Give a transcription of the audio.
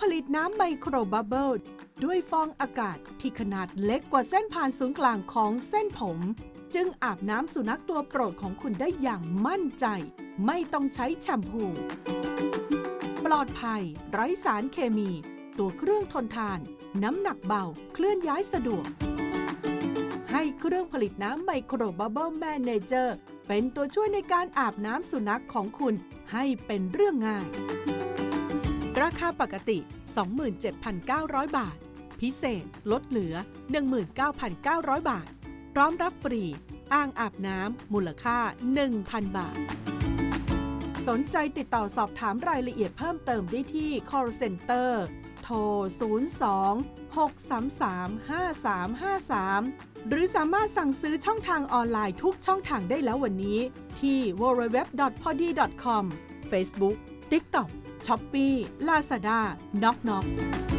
ผลิตน้ำไมโครบับเบิลด้วยฟองอากาศที่ขนาดเล็กกว่าเส้นผ่านศูนย์กลางของเส้นผม จึงอาบน้ำสุนัขตัวโปรดของคุณได้อย่างมั่นใจ ไม่ต้องใช้แชมพู ปลอดภัย ไร้สารเคมี ตัวเครื่องทนทาน น้ำหนักเบา เคลื่อนย้ายสะดวก ให้เครื่องผลิตน้ำไมโครบับเบิลแมเนเจอร์เป็นตัวช่วยในการอาบน้ำสุนัขของคุณให้เป็นเรื่องง่าย ราคาปกติ 27,900 บาท พิเศษลดเหลือ 19,900 บาท พร้อมรับฟรี อ่างอาบน้ำมูลค่า 1,000 บาท สนใจติดต่อสอบถามรายละเอียดเพิ่มเติมได้ที่ call center โทร 02 633 5353 หรือสามารถสั่งซื้อช่องทางออนไลน์ทุกช่องทางได้แล้ววันนี้ ที่ www.pody.com Facebook TikTok Shopee Lazada n o k n o k